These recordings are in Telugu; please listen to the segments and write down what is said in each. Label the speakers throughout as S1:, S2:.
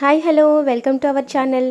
S1: Hi hello. Welcome to our channel.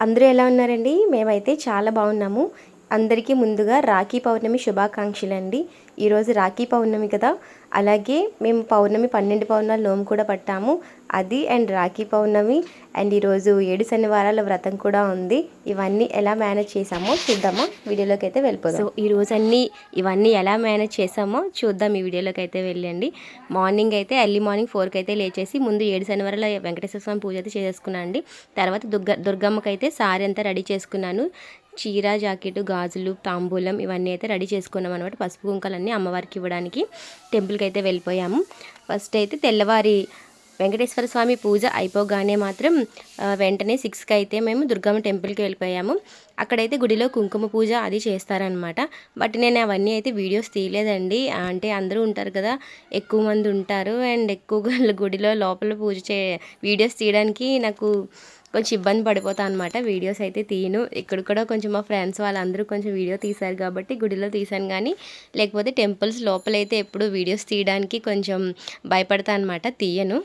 S1: అందరూ ఎలా ఉన్నారండి? మేమైతే చాలా బాగున్నాము. అందరికీ ముందుగా రాఖీ పౌర్ణమి శుభాకాంక్షలు అండి ఈరోజు రాఖీ పౌర్ణమి కదా? అలాగే మేము పౌర్ణమి పన్నెండు పౌర్ణాలు నోము కూడా పట్టాము. అది అండ్ రాఖీ పౌర్ణమి అండ్ ఈరోజు ఏడు శనివారాల వ్రతం కూడా ఉంది. ఇవన్నీ ఎలా మేనేజ్ చేసామో చూద్దామా? వీడియోలోకి అయితే వెళ్ళిపోదాం. సో ఈ రోజు అన్నీ ఇవన్నీ ఎలా మేనేజ్ చేసామో చూద్దాం ఈ వీడియోలోకి అయితే వెళ్ళండి. మార్నింగ్ అయితే ఎర్లీ మార్నింగ్ ఫోర్కి అయితే లేచేసి ముందు ఏడు శనివారాల వెంకటేశ్వర స్వామి పూజ అయితే చేసేసుకున్నాను అండి తర్వాత దుర్గ దుర్గమ్మకి అయితే సారీ అంతా రెడీ చేసుకున్నాను. చీర జాకెట్ గాజులు తాంబూలం ఇవన్నీ అయితే రెడీ చేసుకున్నాం అనమాట పసుపు కుంకాలన్నీ అమ్మవారికి ఇవ్వడానికి టెంపుల్కి అయితే వెళ్ళిపోయాము. ఫస్ట్ అయితే తెల్లవారి వెంకటేశ్వర స్వామి పూజ అయిపోగానే మాత్రం వెంటనే సిక్స్కి అయితే మేము దుర్గమ్మ టెంపుల్కి వెళ్ళిపోయాము. అక్కడైతే గుడిలో కుంకుమ పూజ అది చేస్తారనమాట బట్ నేను అవన్నీ అయితే వీడియోస్ తీయలేదండి. అంటే అందరూ ఉంటారు కదా ఎక్కువ మంది ఉంటారు. అండ్ ఎక్కువగా గుడిలో లోపల పూజ చే వీడియోస్ తీయడానికి నాకు కొంచెం ఇబ్బంది పడిపోతా అనమాట వీడియోస్ అయితే తీయను. ఇక్కడ కూడా కొంచెం మా ఫ్రెండ్స్ వాళ్ళందరూ కొంచెం వీడియో తీశారు కాబట్టి గుడిలో తీశాను కానీ లేకపోతే టెంపుల్స్ లోపలైతే ఎప్పుడు వీడియోస్ తీయడానికి కొంచెం భయపడతా అనమాట తీయను.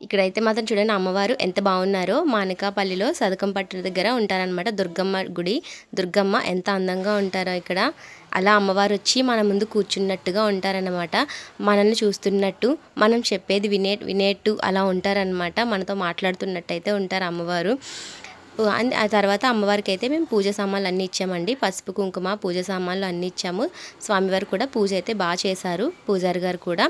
S1: ఇక్కడైతే మాత్రం చూడండి అమ్మవారు ఎంత బాగున్నారో. మానకాపల్లిలో సదకం పట్టిన దగ్గర ఉంటారనమాట దుర్గమ్మ గుడి. దుర్గమ్మ ఎంత అందంగా ఉంటారో ఇక్కడ. అలా అమ్మవారు వచ్చి మన ముందు కూర్చున్నట్టుగా ఉంటారనమాట మనల్ని చూస్తున్నట్టు మనం చెప్పేది వినే వినేట్టు అలా ఉంటారనమాట మనతో మాట్లాడుతున్నట్టు అయితే ఉంటారు అమ్మవారు. ఆ తర్వాత అమ్మవారికి అయితే మేము పూజ సామాన్లు అన్నీ ఇచ్చామండి. పసుపు కుంకుమ పూజ సామాన్లు అన్నీ ఇచ్చాము. స్వామివారు కూడా పూజ అయితే బాగా చేశారు పూజారి గారు కూడా.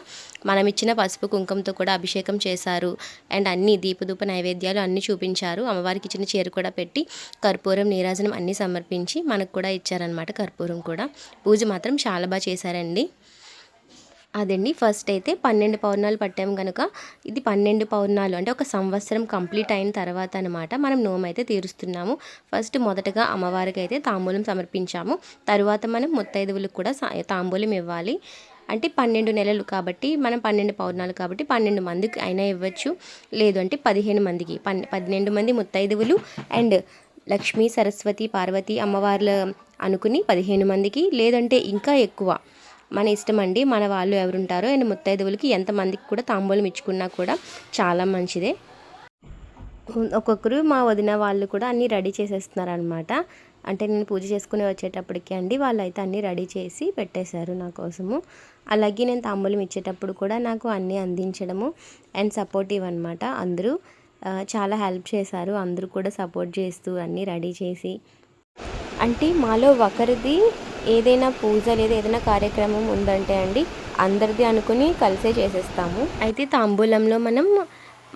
S1: మనం ఇచ్చిన పసుపు కుంకుమతో కూడా అభిషేకం చేశారు. అండ్ అన్ని దీపదూప నైవేద్యాలు అన్నీ చూపించారు. అమ్మవారికి ఇచ్చిన చీర కూడా పెట్టి కర్పూరం నీరాజనం అన్నీ సమర్పించి మనకు కూడా ఇచ్చారనమాట కర్పూరం కూడా. పూజ మాత్రం చాలా బాగా చేశారండి. అదండి. ఫస్ట్ అయితే పన్నెండు పౌర్ణాలు పట్టాము కనుక ఇది పన్నెండు పౌర్ణాలు అంటే ఒక సంవత్సరం కంప్లీట్ అయిన తర్వాత అనమాట మనం నోము అయితే తీరుస్తున్నాము. ఫస్ట్ మొదటగా అమ్మవారికి అయితే తాంబూలం సమర్పించాము. తరువాత మనం ముత్తైదువులకు కూడా సా- తాంబూలం ఇవ్వాలి. అంటే పన్నెండు నెలలు కాబట్టి మనం పన్నెండు పౌర్ణాలు కాబట్టి పన్నెండు మందికి అయినా ఇవ్వచ్చు. లేదు అంటే పదిహేను మందికి. పన్ పన్నెండు మంది ముత్తైదువులు అండ్ లక్ష్మీ సరస్వతి పార్వతి అమ్మవార్ల అనుకుని పదిహేను మందికి. లేదంటే ఇంకా ఎక్కువ. మన ఇష్టం అండి. మన వాళ్ళు ఎవరుంటారో అండ్ ముత్తైదువులకి ఎంతమందికి కూడా తాంబూలం ఇచ్చుకున్నా కూడా చాలా మంచిదే. ఒక్కొక్కరు మా వదిన వాళ్ళు కూడా అన్నీ రెడీ చేసేస్తున్నారు అనమాట అంటే నేను పూజ చేసుకుని వచ్చేటప్పటికి అండి వాళ్ళు అయితే అన్నీ రెడీ చేసి పెట్టేశారు నా కోసము. అలాగే నేను తాంబూలం ఇచ్చేటప్పుడు కూడా నాకు అన్నీ అందించడము అండ్ సపోర్టివ్ అనమాట అందరూ. చాలా హెల్ప్ చేశారు. అందరూ కూడా సపోర్ట్ చేస్తూ అన్నీ రెడీ చేసి. అంటే మాలో ఒకరిది ఏదైనా పూజ లేదా ఏదైనా కార్యక్రమం ఉందంటే అండి అందరిది అనుకుని కలిసే చేసేస్తాము. అయితే తాంబూలంలో మనం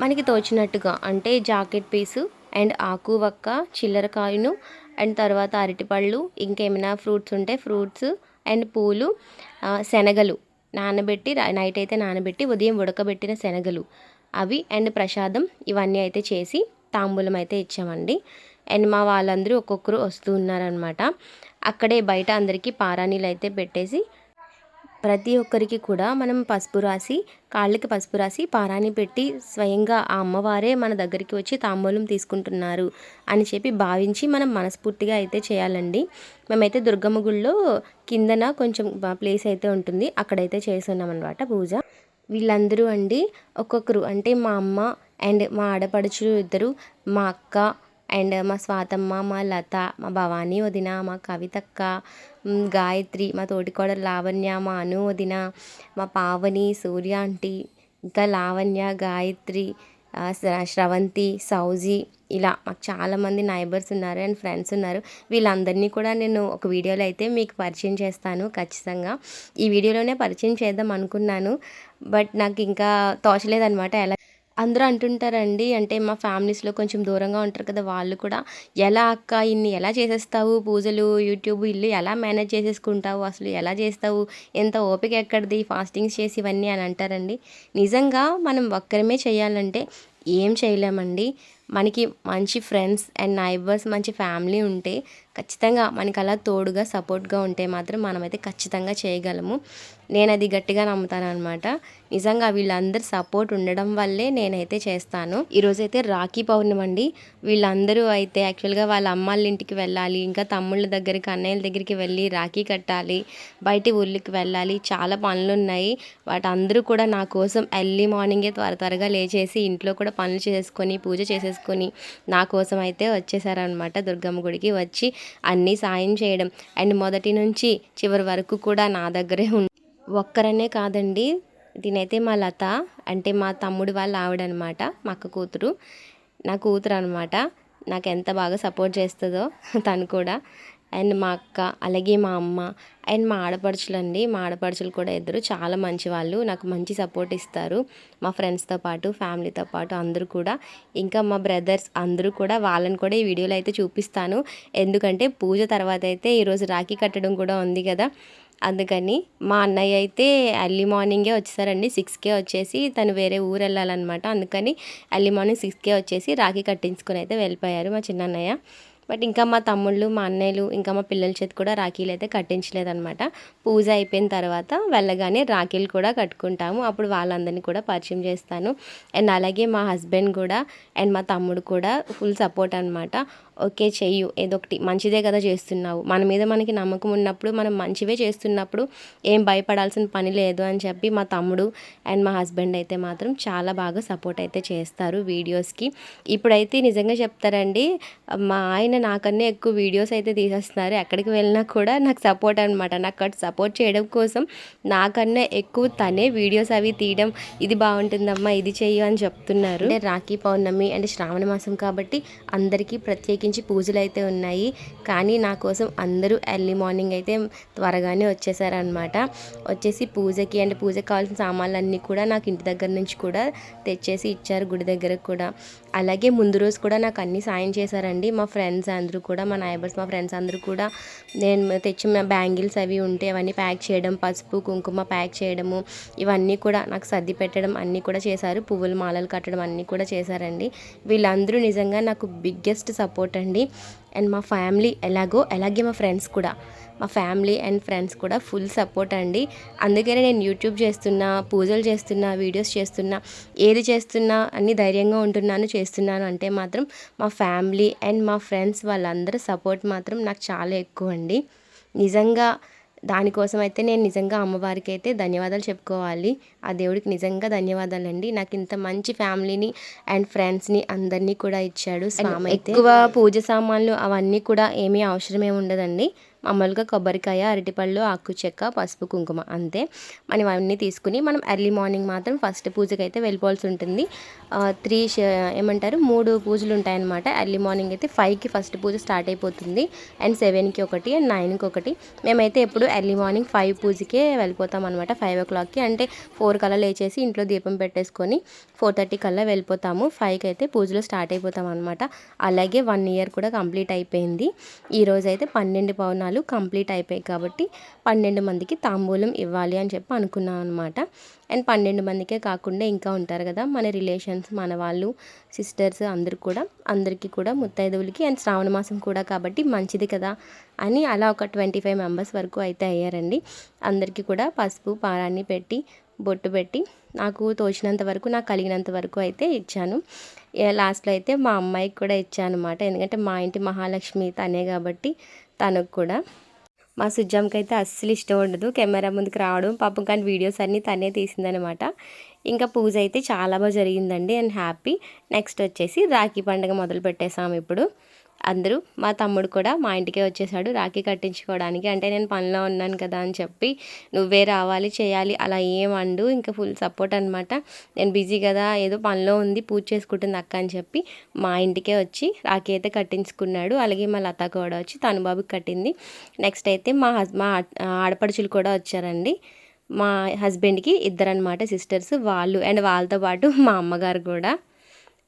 S1: మనకి తోచినట్టుగా అంటే జాకెట్ పీసు అండ్ ఆకు వక్క చిల్లర కాయను అండ్ తర్వాత అరటిపళ్ళు ఇంకేమైనా ఫ్రూట్స్ ఉంటే ఫ్రూట్స్ అండ్ పూలు శనగలు నానబెట్టి నైట్ అయితే నానబెట్టి ఉదయం ఉడకబెట్టిన శనగలు అవి అండ్ ప్రసాదం ఇవన్నీ అయితే చేసి తాంబూలం అయితే ఇచ్చామండి. అండ్ మా వాళ్ళందరూ ఒక్కొక్కరు వస్తూ ఉన్నారనమాట అక్కడే బయట అందరికీ పారాణీలు అయితే పెట్టేసి ప్రతి ఒక్కరికి కూడా మనం పసుపు రాసి కాళ్ళకి పసుపు రాసి పారాని పెట్టి స్వయంగా ఆ అమ్మవారే మన దగ్గరికి వచ్చి తాంబూలం తీసుకుంటున్నారు అని చెప్పి భావించి మనం మనస్ఫూర్తిగా అయితే చేయాలండి. మేమైతే దుర్గమ్మ గుళ్ళో కిందన కొంచెం ప్లేస్ అయితే ఉంటుంది. అక్కడైతే చేస్తున్నాం అనమాట పూజ. వీళ్ళందరూ అండి ఒక్కొక్కరు అంటే మా అమ్మ అండ్ మా ఆడపడుచులు ఇద్దరు మా అక్క అండ్ మా స్వాతమ్మ మా లత మా భవానీ వదిన మా కవితక్క గాయత్రి మా తోటికోడలు లావణ్య మా అను వదిన మా పావని సూర్య ఆంటీ ఇంకా లావణ్య గాయత్రి శ్రవంతి సౌజీ ఇలా మాకు చాలామంది నైబర్స్ ఉన్నారు అండ్ ఫ్రెండ్స్ ఉన్నారు. వీళ్ళందరినీ కూడా నేను ఒక వీడియోలో అయితే మీకు పరిచయం చేస్తాను ఖచ్చితంగా. ఈ వీడియోలోనే పరిచయం చేద్దాం అనుకున్నాను బట్ నాకు ఇంకా తోచలేదనమాట ఎలా అందరూ అంటుంటారండి అంటే మా ఫ్యామిలీస్లో కొంచెం దూరంగా ఉంటారు కదా వాళ్ళు కూడా. ఎలా అక్క ఇన్ని ఎలా చేసేస్తావు పూజలు యూట్యూబ్ ఇల్లు ఎలా మేనేజ్ చేసేసుకుంటావు అసలు ఎలా చేస్తావు ఎంత ఓపిక ఎక్కడిది ఫాస్టింగ్స్ చేసి ఇవన్నీ అని అంటారండి. నిజంగా మనం ఒక్కరమే చేయాలంటే ఏం చేయలేమండి. మనకి మంచి ఫ్రెండ్స్ అండ్ నైబర్స్ మంచి ఫ్యామిలీ ఉంటే ఖచ్చితంగా మనకి అలా తోడుగా సపోర్ట్గా ఉంటే మాత్రం మనమైతే ఖచ్చితంగా చేయగలము. నేను అది గట్టిగా నమ్ముతాను అనమాట నిజంగా వీళ్ళందరూ సపోర్ట్ ఉండడం వల్లే నేనైతే చేస్తాను. ఈరోజైతే రాఖీ పౌర్ణమి అండి వీళ్ళందరూ అయితే యాక్చువల్గా వాళ్ళ అమ్మాళ్ళ ఇంటికి వెళ్ళాలి ఇంకా తమ్ముళ్ళ దగ్గరికి అన్నయ్యల దగ్గరికి వెళ్ళి రాఖీ కట్టాలి బయటి ఊళ్ళకి వెళ్ళాలి. చాలా పనులు ఉన్నాయి. వాటి అందరూ కూడా నా కోసం ఎర్లీ మార్నింగే త్వర త్వరగా లేచేసి ఇంట్లో కూడా పనులు చేసుకొని పూజ చేసేసుకొని నా కోసం అయితే వచ్చేసారనమాట దుర్గమ్మ గుడికి వచ్చి అన్నీ సాయం చేయడం. అండ్ మొదటి నుంచి చివరి వరకు కూడా నా దగ్గరే ఉం ఒక్కరనే కాదండి. దీనైతే మా లత అంటే మా తమ్ముడు వాళ్ళ ఆవిడనమాట మా అక్క కూతురు. నా కూతురు అనమాట నాకు ఎంత బాగా సపోర్ట్ చేస్తుందో తను కూడా. అండ్ మా అక్క అలాగే మా అమ్మ అండ్ మా ఆడపడుచులు అండి. మా ఆడపడుచులు కూడా ఇద్దరు చాలా మంచి వాళ్ళు నాకు మంచి సపోర్ట్ ఇస్తారు. మా ఫ్రెండ్స్తో పాటు ఫ్యామిలీతో పాటు అందరూ కూడా. ఇంకా మా బ్రదర్స్ అందరూ కూడా వాళ్ళని కూడా ఈ వీడియోలో అయితే చూపిస్తాను. ఎందుకంటే పూజ తర్వాత అయితే ఈరోజు రాఖీ కట్టడం కూడా ఉంది కదా. అందుకని మా అన్నయ్య అయితే ఎర్లీ మార్నింగే వచ్చేసారండి. సిక్స్కే వచ్చేసి తను వేరే ఊరు వెళ్ళాలన్నమాట. అందుకని ఎర్లీ మార్నింగ్ సిక్స్కే వచ్చేసి రాఖీ కట్టించుకొని అయితే వెళ్ళిపోయారు మా చిన్న అన్నయ్య బట్ ఇంకా మా తమ్ముళ్ళు మా అన్నయ్యలు ఇంకా మా పిల్లల చేతి కూడా రాఖీలు అయితే కట్టించలేదన్నమాట. పూజ అయిపోయిన తర్వాత వెళ్ళగానే రాఖీలు కూడా కట్టుకుంటాము. అప్పుడు వాళ్ళందరినీ కూడా పరిచయం చేస్తాను. అండ్ అలాగే మా హస్బెండ్ కూడా అండ్ మా తమ్ముడు కూడా ఫుల్ సపోర్ట్ అనమాట ఓకే చెయ్యు ఏదొకటి ఒకటి మంచిదే కదా చేస్తున్నావు. మన మీద మనకి నమ్మకం ఉన్నప్పుడు మనం మంచివే చేస్తున్నప్పుడు ఏం భయపడాల్సిన పని లేదు అని చెప్పి మా తమ్ముడు అండ్ మా హస్బెండ్ అయితే మాత్రం చాలా బాగా సపోర్ట్ అయితే చేస్తారు వీడియోస్కి. ఇప్పుడైతే నిజంగా చెప్తారండి మా ఆయన నాకన్నా ఎక్కువ వీడియోస్ అయితే తీసేస్తున్నారు. ఎక్కడికి వెళ్ళినా కూడా నాకు సపోర్ట్ అనమాట నాకు అటు సపోర్ట్ చేయడం కోసం నాకన్నా ఎక్కువ తనే వీడియోస్ అవి తీయడం ఇది బాగుంటుందమ్మా ఇది చెయ్యు అని చెప్తున్నారు. అంటే రాఖీ పౌర్ణమి అంటే శ్రావణ మాసం కాబట్టి అందరికీ ప్రత్యేకించి పూజలు అయితే ఉన్నాయి. కానీ నా కోసం అందరూ ఎర్లీ మార్నింగ్ అయితే త్వరగానే వచ్చేసారనమాట వచ్చేసి పూజకి అండ్ పూజకి కావాల్సిన సామాన్లన్నీ కూడా నాకు ఇంటి దగ్గర నుంచి కూడా తెచ్చేసి ఇచ్చారు గుడి దగ్గర కూడా. అలాగే ముందు రోజు కూడా నాకు అన్ని సాయం చేశారండి. మా ఫ్రెండ్స్ అందరూ కూడా మా నైబర్స్ మా ఫ్రెండ్స్ అందరూ కూడా నేను తెచ్చిన బ్యాంగిల్స్ అవి ఉంటే అవన్నీ ప్యాక్ చేయడం పసుపు కుంకుమ ప్యాక్ చేయడము ఇవన్నీ కూడా నాకు సర్ది పెట్టడం అన్నీ కూడా చేశారు. పువ్వులు మాలలు కట్టడం అన్నీ కూడా చేశారండి. వీళ్ళందరూ నిజంగా నాకు బిగ్గెస్ట్ సపోర్ట్ అండి. అండ్ మా ఫ్యామిలీ ఎలాగో అలాగే మా ఫ్రెండ్స్ కూడా. మా ఫ్యామిలీ అండ్ ఫ్రెండ్స్ కూడా ఫుల్ సపోర్ట్ అండి. అందుకనే నేను యూట్యూబ్ చేస్తున్నా పూజలు చేస్తున్నా వీడియోస్ చేస్తున్నా ఏది చేస్తున్నా అన్ని ధైర్యంగా ఉంటున్నాను చేస్తున్నాను అంటే మాత్రం మా ఫ్యామిలీ అండ్ మా ఫ్రెండ్స్ వాళ్ళందరూ సపోర్ట్ మాత్రం నాకు చాలా ఎక్కువ అండి. నిజంగా దానికోసం అయితే నేను నిజంగా అమ్మవారికి అయితే ధన్యవాదాలు చెప్పుకోవాలి. ఆ దేవుడికి నిజంగా ధన్యవాదాలండి. నాకు ఇంత మంచి ఫ్యామిలీని అండ్ ఫ్రెండ్స్ని అందరినీ కూడా ఇచ్చాడు స్వామి ఎక్కువ పూజ సామాన్లు అవన్నీ కూడా ఏమీ అవసరమే ఉండదండి. మామూలుగా కొబ్బరికాయ అరటిపళ్ళు ఆకు చెక్క పసుపు కుంకుమ అంతే. మనం అవన్నీ తీసుకుని మనం ఎర్లీ మార్నింగ్ మాత్రం ఫస్ట్ పూజకి అయితే వెళ్ళిపోవాల్సి ఉంటుంది. త్రీ ఏమంటారు? మూడు పూజలు ఉంటాయన్నమాట. ఎర్లీ మార్నింగ్ అయితే ఫైవ్కి ఫస్ట్ పూజ స్టార్ట్ అయిపోతుంది. అండ్ సెవెన్కి ఒకటి అండ్ నైన్కి ఒకటి. మేమైతే ఎప్పుడు ఎర్లీ మార్నింగ్ ఫైవ్ పూజకే వెళ్ళిపోతాం అనమాట ఫైవ్ ఓ క్లాక్కి అంటే ఫోర్ కల్లా లేచేసి ఇంట్లో దీపం పెట్టేసుకొని ఫోర్ థర్టీ కల్లా వెళ్ళిపోతాము. ఫైవ్కి అయితే పూజలు స్టార్ట్ అయిపోతాం అనమాట అలాగే వన్ ఇయర్ కూడా కంప్లీట్ అయిపోయింది. ఈరోజు అయితే పన్నెండు పౌర్ణాలు కంప్లీట్ అయిపోయాయి కాబట్టి పన్నెండు మందికి తాంబూలం ఇవ్వాలి అని చెప్పి అనుకున్నాం అనమాట అండ్ పన్నెండు మందికే కాకుండా ఇంకా ఉంటారు కదా మన రిలేషన్స్ మన వాళ్ళు సిస్టర్స్ అందరు కూడా అందరికీ కూడా ముత్తైదువులకి అండ్ శ్రావణ మాసం కూడా కాబట్టి మంచిది కదా అని అలా ఒక ట్వంటీ ఫైవ్ మెంబర్స్ వరకు అయితే అయ్యారండి. అందరికీ కూడా పసుపు పారాన్ని పెట్టి బొట్టు పెట్టి నాకు తోచినంత వరకు నాకు కలిగినంత వరకు అయితే ఇచ్చాను. లాస్ట్లో అయితే మా అమ్మాయికి కూడా ఇచ్చాను అనమాట ఎందుకంటే మా ఇంటి మహాలక్ష్మి తనే కాబట్టి తనకు కూడా మా సుజ్జాంకి అయితే అస్సలు ఇష్టం ఉండదు. కెమెరా ముందుకు రావడం పాపం కానీ వీడియోస్ అన్నీ తనే తీసిందనమాట. ఇంకా పూజ అయితే చాలా బాగా జరిగిందండి. And happy. నెక్స్ట్ వచ్చేసి రాఖీ పండుగ మొదలు పెట్టేసాము ఇప్పుడు. అందరూ మా తమ్ముడు కూడా మా ఇంటికే వచ్చేసాడు రాఖీ కట్టించుకోవడానికి. అంటే నేను పనిలో ఉన్నాను కదా అని చెప్పి నువ్వే రావాలి చేయాలి అలా ఏం అండు ఇంకా ఫుల్ సపోర్ట్ అనమాట నేను బిజీ కదా ఏదో పనిలో ఉంది పూజ చేసుకుంటుంది అక్క అని చెప్పి మా ఇంటికే వచ్చి రాఖీ అయితే కట్టించుకున్నాడు. అలాగే మా లత కూడా వచ్చి తను బాబుకి కట్టింది. నెక్స్ట్ అయితే మా హస్ మా ఆడపడుచులు కూడా వచ్చారండి. మా హస్బెండ్కి ఇద్దరు అనమాట సిస్టర్స్ వాళ్ళు అండ్ వాళ్ళతో పాటు మా అమ్మగారు కూడా.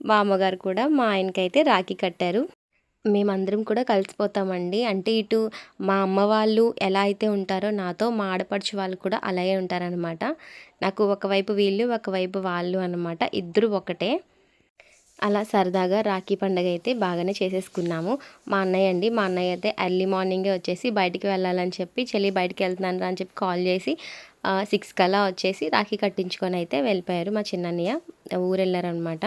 S1: మా అమ్మగారు కూడా మా ఆయనకైతే రాఖీ కట్టారు. మేమందరం కూడా కలిసిపోతామండి. అంటే ఇటు మా అమ్మ వాళ్ళు ఎలా అయితే ఉంటారో నాతో మా ఆడపడుచు వాళ్ళు కూడా అలాగే ఉంటారనమాట నాకు ఒకవైపు వీళ్ళు ఒకవైపు వాళ్ళు అనమాట ఇద్దరు ఒకటే. అలా సరదాగా రాఖీ పండగ అయితే బాగానే చేసేసుకున్నాము. మా అన్నయ్య అండి మా అన్నయ్య అయితే ఎర్లీ మార్నింగే వచ్చేసి బయటికి వెళ్ళాలని చెప్పి చెల్లి బయటికి వెళ్తున్నాను అని చెప్పి కాల్ చేసి సిక్స్ కల్లా వచ్చేసి రాఖీ కట్టించుకొని అయితే వెళ్ళిపోయారు మా చిన్నన్నయ్య. ఊరు వెళ్ళారనమాట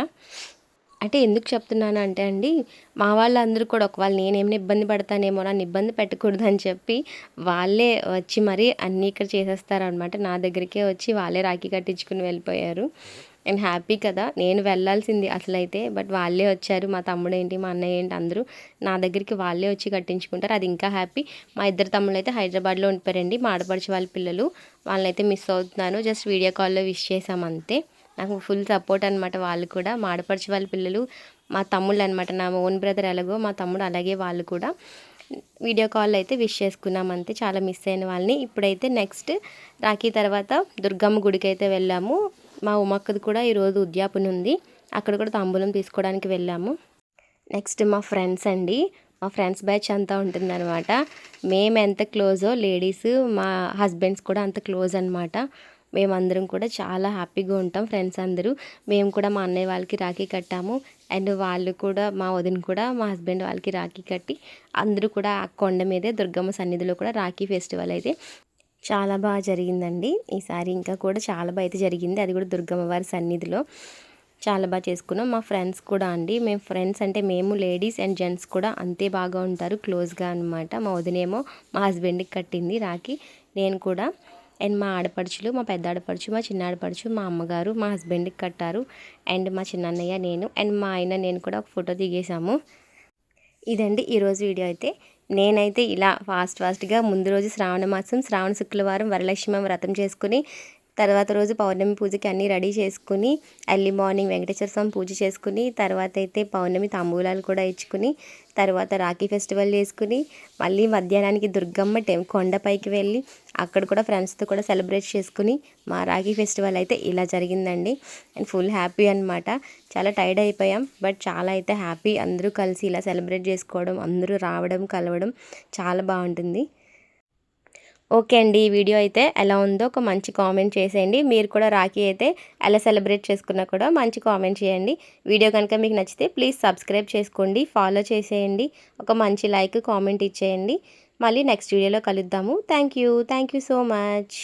S1: అంటే ఎందుకు చెప్తున్నాను అంటే అండి మా వాళ్ళందరూ కూడా ఒకవేళ నేనేమైనా ఇబ్బంది పడతానేమో నన్ను ఇబ్బంది పెట్టకూడదు అని చెప్పి వాళ్ళే వచ్చి మరీ అన్నీ ఇక్కడ చేసేస్తారనమాట. నా దగ్గరికే వచ్చి వాళ్ళే రాఖీ కట్టించుకుని వెళ్ళిపోయారు. అండ్ హ్యాపీ కదా నేను వెళ్ళాల్సింది అసలు అయితే బట్ వాళ్ళే వచ్చారు మా తమ్ముడు ఏంటి మా అన్నయ్య ఏంటి అందరూ నా దగ్గరికి వాళ్ళే వచ్చి కట్టించుకుంటారు. అది ఇంకా హ్యాపీ. మా ఇద్దరు తమ్ముళ్ళు అయితే హైదరాబాద్లో ఉండిపోయారండి మా ఆడపడిచి వాళ్ళ పిల్లలు. వాళ్ళనైతే మిస్ అవుతున్నాను జస్ట్ వీడియో కాల్లో విష్ చేసాం అంతే. నాకు ఫుల్ సపోర్ట్ అనమాట వాళ్ళు కూడా. మా ఆడపడిచి వాళ్ళ పిల్లలు మా తమ్ముళ్ళు అనమాట నా ఓన్ బ్రదర్ ఎలాగో మా తమ్ముడు అలాగే వాళ్ళు కూడా. వీడియో కాల్ అయితే విష్ చేసుకున్నాం అంతే. చాలా మిస్ అయిన వాళ్ళని. ఇప్పుడైతే నెక్స్ట్ రాఖీ తర్వాత దుర్గమ్మ గుడికి అయితే వెళ్ళాము. మా ఉమ్మక్కది కూడా ఈరోజు ఉద్యాపన ఉంది. అక్కడ కూడా తాంబూలం తీసుకోవడానికి వెళ్ళాము. నెక్స్ట్ మా ఫ్రెండ్స్ అండి. మా ఫ్రెండ్స్ బ్యాచ్ అంతా ఉంటుందన్నమాట. మేము ఎంత క్లోజో లేడీస్ మా హస్బెండ్స్ కూడా అంత క్లోజ్ అనమాట మేమందరం కూడా చాలా హ్యాపీగా ఉంటాం ఫ్రెండ్స్ అందరూ. మేము కూడా మా అన్నయ్య వాళ్ళకి రాఖీ కట్టాము. అండ్ వాళ్ళు కూడా మా వదిన కూడా మా హస్బెండ్ వాళ్ళకి రాఖీ కట్టి అందరూ కూడా ఆ కొండ మీదే దుర్గమ్మ సన్నిధిలో కూడా రాఖీ ఫెస్టివల్ అయితే చాలా బాగా జరిగిందండి. ఈసారి ఇంకా కూడా చాలా బాగా అయితే జరిగింది. అది కూడా దుర్గమ్మ వారి సన్నిధిలో చాలా బాగా చేసుకున్నాం. మా ఫ్రెండ్స్ కూడా అండి మేము ఫ్రెండ్స్ అంటే మేము లేడీస్ అండ్ జెంట్స్ కూడా అంతే బాగా ఉంటారు క్లోజ్గా అనమాట మా వదినేమో మా హస్బెండ్కి కట్టింది రాఖీ. నేను కూడా అండ్ మా ఆడపడుచులు మా పెద్ద ఆడపడుచు మా చిన్న ఆడపడుచు మా అమ్మగారు మా హస్బెండ్కి కట్టారు. అండ్ మా చిన్నన్నయ్య నేను. అండ్ మా ఆయన నేను కూడా ఒక ఫోటో దిగేసాము ఇదండి ఈరోజు వీడియో అయితే. నేనైతే ఇలా ఫాస్ట్ ఫాస్ట్గా ముందు రోజు శ్రావణ మాసం శ్రావణ శుక్రవారం వరలక్ష్మి వ్రతం చేసుకుని తర్వాత రోజు పౌర్ణమి పూజకి అన్నీ రెడీ చేసుకుని ఎర్లీ మార్నింగ్ వెంకటేశ్వర స్వామి పూజ చేసుకుని తర్వాత అయితే పౌర్ణమి తాంబూలాలు కూడా ఇచ్చుకుని తర్వాత రాఖీ ఫెస్టివల్ చేసుకుని మళ్ళీ మధ్యాహ్నానికి దుర్గమ్మ టెం కొండపైకి వెళ్ళి అక్కడ కూడా ఫ్రెండ్స్తో కూడా సెలబ్రేట్ చేసుకుని మా రాఖీ ఫెస్టివల్ అయితే ఇలా జరిగిందండి. అండ్ ఫుల్ హ్యాపీ అనమాట చాలా టైర్డ్ అయిపోయాం బట్ చాలా అయితే హ్యాపీ అందరూ కలిసి ఇలా సెలబ్రేట్ చేసుకోవడం అందరూ రావడం కలవడం చాలా బాగుంటుంది. ఓకే అండి ఈ వీడియో అయితే ఎలా ఉందో ఒక మంచి కామెంట్ చేసేయండి. మీరు కూడా రాఖీ అయితే ఎలా సెలబ్రేట్ చేసుకున్నా కూడా మంచి కామెంట్ చేయండి. వీడియో కనుక మీకు నచ్చితే ప్లీజ్ సబ్స్క్రైబ్ చేసుకోండి ఫాలో చేసేయండి ఒక మంచి లైక్ కామెంట్ ఇచ్చేయండి. మళ్ళీ నెక్స్ట్ వీడియోలో కలుద్దాము. Thank you thank you so much.